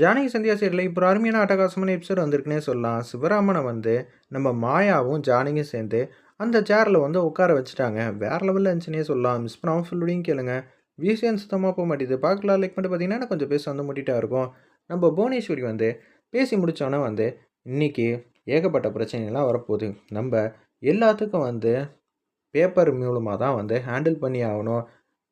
ஜானகி சந்தியா சீரியலில் இப்போ அருமையான அட்டகாசமான எபிசோட் வந்திருக்குன்னே சொல்லலாம். சிவராமனை வந்து நம்ம மாயாவும் ஜானகியும் சேர்ந்து அந்த சேரில் வந்து உட்கார வச்சுட்டாங்க. வேற லெவலில் இருந்துச்சுன்னே சொல்லலாம். மிஸ் பண்ணாமல் ஃபுல்லுடையும் கேளுங்க. விஷயம் சுத்தமாக போக மாட்டேது பார்க்கலாம். லைக் பண்ணிட்டு பார்த்தீங்கன்னா கொஞ்சம் பேச வந்து முட்டிட்டா இருக்கும். நம்ம புவனேஸ்வரி வந்து பேசி முடித்தோன்னே வந்து இன்னைக்கு ஏகப்பட்ட பிரச்சனைகள்லாம் வரப்போகுது. நம்ம எல்லாத்துக்கும் வந்து பேப்பர் மூலமாக தான் வந்து ஹேண்டில் பண்ணி ஆகணும்.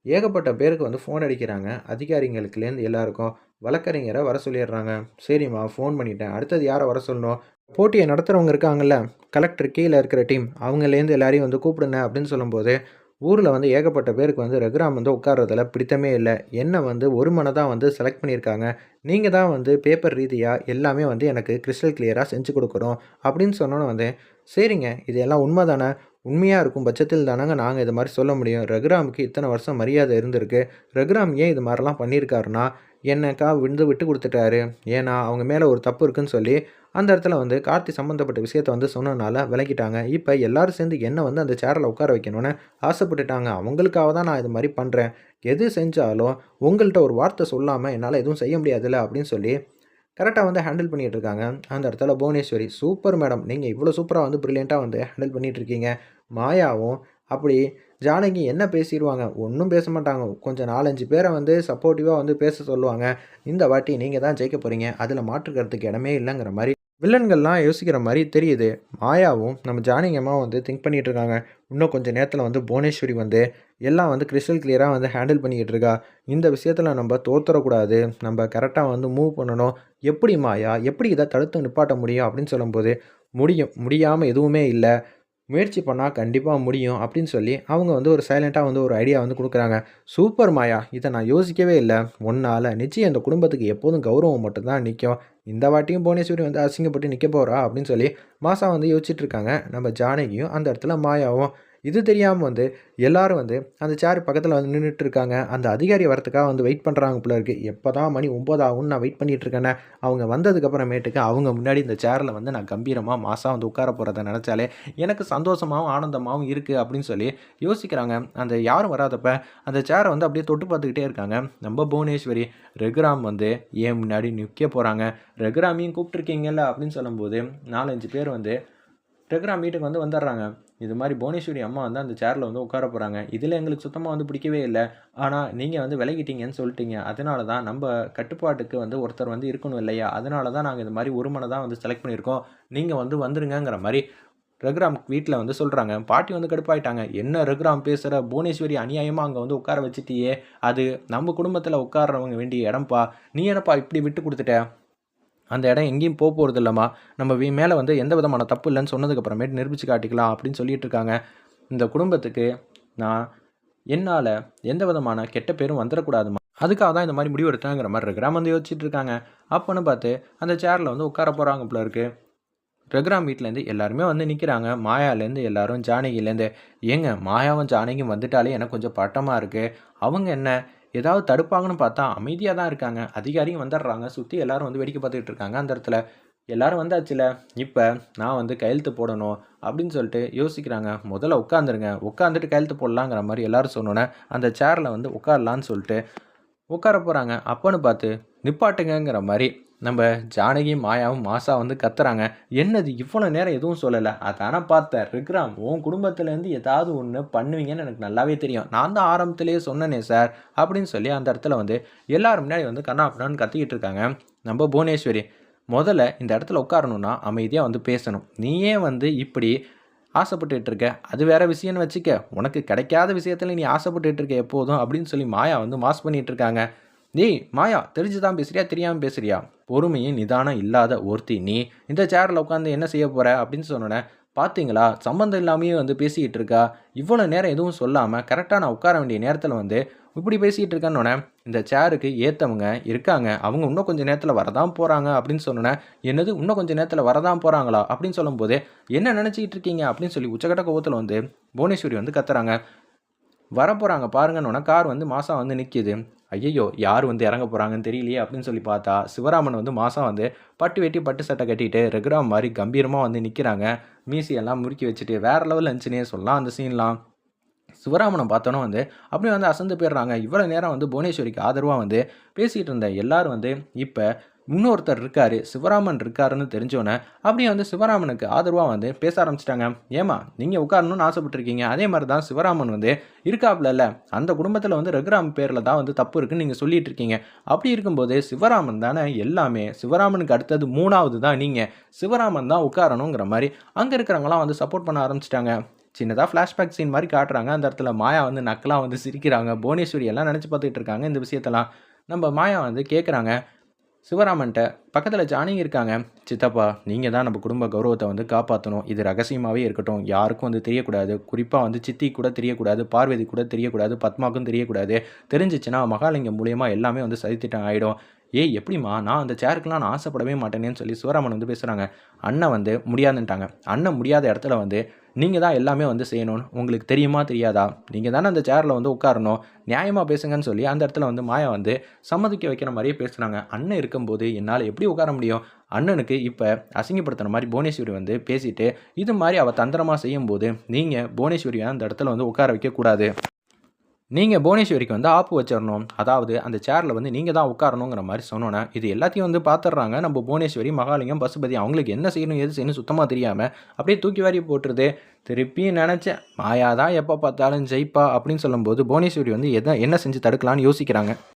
ஏகப்பட்ட பேருக்கு வந்து ஃபோன் அடிக்கிறாங்க. அதிகாரிங்களுக்குலேருந்து எல்லாருக்கும் வழக்கறிஞரை வர சொல்லிடுறாங்க. சரிம்மா ஃபோன் பண்ணிட்டேன். அடுத்தது யாரை வர சொல்லணும்? போட்டியை நடத்துகிறவங்க இருக்காங்கல்ல கலெக்டர் கீழே இருக்கிற டீம் அவங்கலேருந்து எல்லாரையும் வந்து கூப்பிடுங்க அப்படின்னு சொல்லும்போது ஊரில் வந்து ஏகப்பட்ட பேருக்கு வந்து ரகுராம் வந்து உட்கார்றதில் பிடித்தமே இல்லை. என்னை வந்து ஒரு மனதாக வந்து செலக்ட் பண்ணியிருக்காங்க. நீங்கள் தான் வந்து பேப்பர் ரீதியாக எல்லாமே வந்து எனக்கு கிறிஸ்டல் கிளியராக செஞ்சு கொடுக்கணும் அப்படின்னு சொன்னோன்னே வந்து சரிங்க இது எல்லாம் உண்மை தானே உண்மையாக இருக்கும் பட்சத்தில் தானங்க நாங்கள் இது மாதிரி சொல்ல முடியும். ரகுராமுக்கு இத்தனை வருஷம் மரியாதை இருந்திருக்கு. ரகுராம் ஏன் இது மாதிரிலாம் பண்ணியிருக்காருன்னா என்னக்கா விழுந்து விட்டு கொடுத்துட்டாரு. ஏன்னா அவங்க மேலே ஒரு தப்பு இருக்குன்னு சொல்லி அந்த இடத்துல வந்து கார்த்தி சம்மந்தப்பட்ட விஷயத்த வந்து சொன்னனால விளக்கிட்டாங்க இப்போ எல்லாரும் சேர்ந்து என்னை வந்து அந்த சேரில் உட்கார வைக்கணும்னு ஆசைப்பட்டுட்டாங்க. அவங்களுக்காக தான் நான் இது மாதிரி பண்ணுறேன் எது செஞ்சாலும் உங்கள்கிட்ட ஒரு வார்த்தை சொல்லாமல் என்னால் எதுவும் செய்ய முடியாதுல்ல அப்படின்னு சொல்லி கரெக்டாக வந்து ஹேண்டில் பண்ணிகிட்டு இருக்காங்க அந்த இடத்துல புவனேஸ்வரி சூப்பர் மேடம் நீங்கள் இவ்வளோ சூப்பராக வந்து ப்ரில்லியண்ட்டாக வந்து ஹேண்டில் பண்ணிகிட்டு இருக்கீங்க மாயாவும் அப்படி ஜானகி என்ன பேசிடுவாங்க ஒன்றும் பேச மாட்டாங்க. கொஞ்சம் நாலஞ்சு பேரை வந்து சப்போர்ட்டிவாக வந்து பேச சொல்லுவாங்க. இந்த வாட்டி நீங்கள் தான் ஜெயிக்க போகிறீங்க அதில் மாற்றுக்கிறதுக்கு இடமே இல்லைங்கிற மாதிரி வில்லன்கள்லாம் யோசிக்கிற மாதிரி தெரியுது. மாயாவும் நம்ம ஜானிங்கம்மா வந்து திங்க் பண்ணிகிட்டு இருக்காங்க. இன்னும் கொஞ்சம் நேரத்தில் வந்து புவனேஸ்வரி வந்து எல்லாம் வந்து கிறிஸ்டல் கிளியராக வந்து ஹேண்டில் பண்ணிக்கிட்டு இருக்கா. இந்த விஷயத்தில் நம்ம தோத்துறக்கூடாது. நம்ம கரெக்டாக வந்து மூவ் பண்ணணும். எப்படி மாயா? எப்படி இதை தடுத்து நிப்பாட்ட முடியும்? அப்படின்னு சொல்லும்போது முடியும். முடியாமல் எதுவுமே இல்லை. முயற்சி பண்ணால் கண்டிப்பாக முடியும் அப்படின்னு சொல்லி அவங்க வந்து ஒரு சைலண்ட்டாக வந்து ஒரு ஐடியா வந்து கொடுக்குறாங்க. சூப்பர் மாயா இதை நான் யோசிக்கவே இல்லை. ஒன்றால் நிச்சயம் இந்த குடும்பத்துக்கு எப்போதும் கௌரவம் மட்டும்தான் நிற்கும் இந்த வாட்டியும் புவனேஸ்வரி வந்து அசிங்கப்பட்டு நிற்க போகிறா அப்படின்னு சொல்லி மாசா வந்து யோசிச்சுட்டு இருக்காங்க. நம்ம ஜானகியும் அந்த இடத்துல மாயாவும். இது தெரியாமல் வந்து எல்லாரும் வந்து அந்த சேர் பக்கத்தில் வந்து நின்றுட்டு இருக்காங்க அந்த அதிகாரி வரத்துக்காக வந்து வெயிட் பண்ணுறாங்க போல இருக்குது எப்போ தான் மணி ஒம்பது ஆகும்னு நான் வெயிட் பண்ணிகிட்டு இருக்கேனே அவங்க வந்ததுக்கப்புறமேட்டுக்கு அவங்க முன்னாடி இந்த சேரில் வந்து நான் கம்பீரமாக மாதம் வந்து உட்கார போகிறத நினச்சாலே எனக்கு சந்தோஷமாகவும் ஆனந்தமாகவும் இருக்குது அப்படின்னு சொல்லி யோசிக்கிறாங்க. அந்த யாரும் வராதப்ப அந்த சேரை வந்து அப்படியே தொட்டு பார்த்துக்கிட்டே இருக்காங்க. நம்ம புவனேஸ்வரி ரகுராம் வந்து ஏன் முன்னாடி நிற்க போகிறாங்க ரகுராமையும் கூப்பிட்ருக்கீங்கல்ல அப்படின்னு சொல்லும்போது நாலஞ்சு பேர் வந்து ரகுராம் வீட்டுக்கு வந்து வந்துடுறாங்க. இது மாதிரி புவனேஸ்வரி அம்மா வந்து அந்த சேரில் வந்து உட்கார போகிறாங்க இதில் எங்களுக்கு சுத்தமாக வந்து பிடிக்கவே இல்லை. ஆனால் நீங்கள் வந்து விலகிட்டீங்கன்னு சொல்லிட்டீங்க. அதனால தான் நம்ம கட்டுப்பாட்டுக்கு வந்து ஒருத்தர் வந்து இருக்கணும் இல்லையா? அதனால தான் நாங்கள் இது மாதிரி ஒரு மனை தான் வந்து செலக்ட் பண்ணியிருக்கோம். நீங்கள் வந்து வந்துருங்கங்கிற மாதிரி ரகுராம் வீட்டில் வந்து சொல்கிறாங்க பாட்டி வந்து கடுப்பாயிட்டாங்க. என்ன ரகுராம் பேசுகிற புவனேஸ்வரி அநியாயமாக அங்கே வந்து உட்கார வச்சுட்டியே. அது நம்ம குடும்பத்தில் உட்காரவங்க வேண்டிய இடம்ப்பா நீ என்னப்பா இப்படி விட்டு கொடுத்துட்ட? அந்த இடம் எங்கேயும் போக போகிறது இல்லைம்மா. நம்ம வீ மேலே வந்து எந்த விதமான தப்பு இல்லைன்னு சொன்னதுக்கப்புறமேட்டு நிரூபித்து காட்டிக்கலாம் அப்படின்னு சொல்லிட்டு இருக்காங்க. இந்த குடும்பத்துக்கு நான் என்னால் எந்த விதமான கெட்ட பேரும் வந்துடக்கூடாதுமா அதுக்காக தான் இந்த மாதிரி முடிவு எடுத்தாங்கிற மாதிரி ரகுராம் வந்து யோசிச்சுட்டு இருக்காங்க. அப்போன்னு பார்த்து அந்த சேரில் வந்து உட்கார போகிறாங்க போல இருக்கு. ரகுராம் வீட்டிலேருந்து எல்லாருமே வந்து நிற்கிறாங்க மாயாலேருந்து எல்லாரும் ஜானகிலேருந்து ஏங்க மாயாவும் ஜானகியும் வந்துட்டாலே எனக்கு கொஞ்சம் பட்டமாக இருக்குது அவங்க என்ன ஏதாவது தடுப்பாங்கன்னு பார்த்தா அமைதியாக தான் இருக்காங்க. அதிகாரியும் வந்துடுறாங்க. சுற்றி எல்லாரும் வந்து வேடிக்கை பார்த்துக்கிட்டு இருக்காங்க அந்த இடத்துல. எல்லாரும் வந்தாச்சுல. இப்போ நான் வந்து கையெழுத்து போடணும் அப்படின்னு சொல்லிட்டு யோசிக்கிறாங்க. முதல்ல உட்காந்துருங்க உட்காந்துட்டு கையெழுத்து போடலாங்கிற மாதிரி எல்லாரும் சொன்னோன்னே அந்த சேரில் வந்து உட்காரலான்னு சொல்லிட்டு உட்கார போகிறாங்க அப்போன்னு பார்த்து நிப்பாட்டுங்கிற மாதிரி நம்ம ஜானகி மாயாவும் மாசா வந்து கத்துறாங்க. என்னது இவ்வளோ நேரம் எதுவும் சொல்லலை? அதானே பார்த்தேன். ரிக்ராம் உன் குடும்பத்துலேருந்து ஏதாவது ஒன்று பண்ணுவீங்கன்னு எனக்கு நல்லாவே தெரியும். நான் தான் ஆரம்பத்திலேயே சொன்னனே சார் அப்படின்னு சொல்லி அந்த இடத்துல வந்து எல்லாரும் முன்னாடி வந்து கண்ணாப்பண்ணான்னு கத்திக்கிட்டு இருக்காங்க நம்ம புவனேஸ்வரி. முதல்ல இந்த இடத்துல உட்காரணும்னா அமைதியாக வந்து பேசணும். நீயே வந்து இப்படி ஆசைப்பட்டுட்டு இருக்க. அது வேற விஷயம்னு வச்சுக்க. உனக்கு கிடைக்காத விஷயத்துல நீ ஆசைப்பட்டுட்டு இருக்க எப்போதும் அப்படின்னு சொல்லி மாயா வந்து மாஸ் பண்ணிட்டு இருக்காங்க நீ மாயா தெரிஞ்சு தான் பேசுறியா? தெரியாமல் பேசுறியா? பொறுமையும் நிதானம் இல்லாத ஒருத்தி நீ. இந்த சேரில் உட்காந்து என்ன செய்ய போகிற அப்படின்னு சொன்னோன்னே பார்த்தீங்களா சம்மந்தம் இல்லாமையே வந்து பேசிக்கிட்டு இருக்கா இவ்வளோ நேரம் எதுவும் சொல்லாமல் கரெக்டாக நான் உட்கார வேண்டிய நேரத்தில் வந்து இப்படி பேசிகிட்டு இருக்கேன்னொன்னே இந்த சேருக்கு ஏற்றவங்க இருக்காங்க. அவங்க இன்னும் கொஞ்சம் நேரத்தில் வரதான் போகிறாங்க அப்படின்னு சொன்னோன்னே என்னது இன்னும் கொஞ்சம் நேரத்தில் வரதான் போகிறாங்களா அப்படின்னு சொல்லும்போது என்ன நினச்சிக்கிட்டு இருக்கீங்க அப்படின்னு சொல்லி உச்சகட்ட கோபத்தில் வந்து புவனேஸ்வரி வந்து கத்துறாங்க. வரப்போகிறாங்க பாருங்கன்னொன்னே கார் வந்து மாதம் வந்து நிற்கிது ஐயையோ யார் வந்து இறங்க போகிறாங்கன்னு தெரியலையே அப்படின்னு சொல்லி பார்த்தா சிவராமன் வந்து மாதம் வந்து பட்டு வெட்டி பட்டு சட்டை கட்டிட்டு ரெகுராம் மாதிரி கம்பீரமாக வந்து நிற்கிறாங்க மீசியெல்லாம் முறுக்கி வச்சுட்டு வேறு லெவலில் இருந்துச்சுனே சொல்லலாம் அந்த சீன்லாம் சிவராமனை பார்த்தோன்னே வந்து அப்படியே வந்து அசந்து போயிடுறாங்க. இவ்வளோ நேரம் வந்து புவனேஸ்வரிக்கு ஆதரவாக வந்து பேசிகிட்டு இருந்த எல்லாரும் வந்து இப்போ இன்னொருத்தர் இருக்காரு சிவராமன் இருக்காருன்னு தெரிஞ்சோன்னே அப்படியே வந்து சிவராமனுக்கு ஆதரவாக வந்து பேச ஆரம்பிச்சிட்டாங்க. ஏமா நீங்கள் உட்காரணும்னு ஆசைப்பட்டிருக்கீங்க. அதே மாதிரி தான் சிவராமன் வந்து இருக்காப்லல்ல இல்லை அந்த குடும்பத்தில் வந்து ரகுராம் பேரில் தான் வந்து தப்பு இருக்குன்னு நீங்கள் சொல்லிட்டு இருக்கீங்க. அப்படி இருக்கும்போது சிவராமன் தானே எல்லாமே சிவராமனுக்கு அடுத்தது மூணாவது தான் நீங்கள் சிவராமன் தான் உட்காரணுங்கிற மாதிரி அங்கே இருக்கிறவங்களாம் வந்து சப்போர்ட் பண்ண ஆரம்பிச்சிட்டாங்க. சின்னதாக ஃப்ளாஷ்பேக் சீன் மாதிரி காட்டுறாங்க. அந்த இடத்துல மாயா வந்து நக்கலாக வந்து சிரிக்கிறாங்க. புவனேஸ்வரி எல்லாம் நினச்சி பார்த்துட்டு இருக்காங்க இந்த விஷயத்தெல்லாம். நம்ம மாயா வந்து கேட்குறாங்க சிவராமன்ட்ட பக்கத்தில் ஜானகி இருக்காங்க. சித்தப்பா நீங்கள் தான் நம்ம குடும்ப கௌரவத்தை வந்து காப்பாற்றணும் இது ரகசியமாகவே இருக்கட்டும். யாருக்கும் வந்து தெரியக்கூடாது. குறிப்பாக வந்து சித்தி கூட தெரியக்கூடாது. பார்வதி கூட தெரியக்கூடாது. பத்மாவுக்கும் தெரியக்கூடாது. தெரிஞ்சிச்சுன்னா மகாலிங்கம் மூலியமா எல்லாமே வந்து சதித்திட்டம் ஆகிடும் ஏய் எப்படிம்மா? நான் அந்த சேருக்குலாம் நான் ஆசைப்படவே மாட்டேனேன்னு சொல்லி சிவராமன் வந்து பேசுகிறாங்க அண்ணன் வந்து முடியாதுன்ட்டாங்க. அண்ணன் முடியாத இடத்துல வந்து நீங்கள் தான் எல்லாமே வந்து செய்யணும்னு உங்களுக்கு தெரியுமா தெரியாதா? நீங்கள் தானே அந்த சேரில் வந்து உட்காரணும். நியாயமாக பேசுங்கன்னு சொல்லி அந்த இடத்துல வந்து மாயா வந்து சம்மதிக்க வைக்கிற மாதிரியே பேசுகிறாங்க அண்ணன் இருக்கும்போது என்னால் எப்படி உட்கார முடியும்? அண்ணனுக்கு இப்போ அசிங்கப்படுத்துகிற மாதிரி புவனேஸ்வரி வந்து பேசிட்டு இது மாதிரி அவள் தந்திரமாக செய்யும்போது நீங்கள் புவனேஸ்வரியை அந்த இடத்துல வந்து உட்கார வைக்கக்கூடாது. நீங்கள் புவனேஸ்வரிக்கு வந்து ஆப்பு வச்சிடணும் அதாவது அந்த சேரில் வந்து நீங்கள் தான் உட்காரணுங்கிற மாதிரி சொன்னோன்னே இது எல்லாத்தையும் வந்து பார்த்துடுறாங்க நம்ம புவனேஸ்வரி மகாலிங்கம் பசுபதி அவங்களுக்கு என்ன செய்யணும் எது செய்யணும் சுத்தமாக தெரியாமல் அப்படியே தூக்கி வாரி போட்டுருது. திருப்பி நினச்சேன் மாயா தான் எப்போ பார்த்தாலும் ஜெயிப்பா அப்படின்னு சொல்லும்போது புவனேஸ்வரி வந்து எதை என்ன செஞ்சு தடுக்கலான்னு யோசிக்கிறாங்க.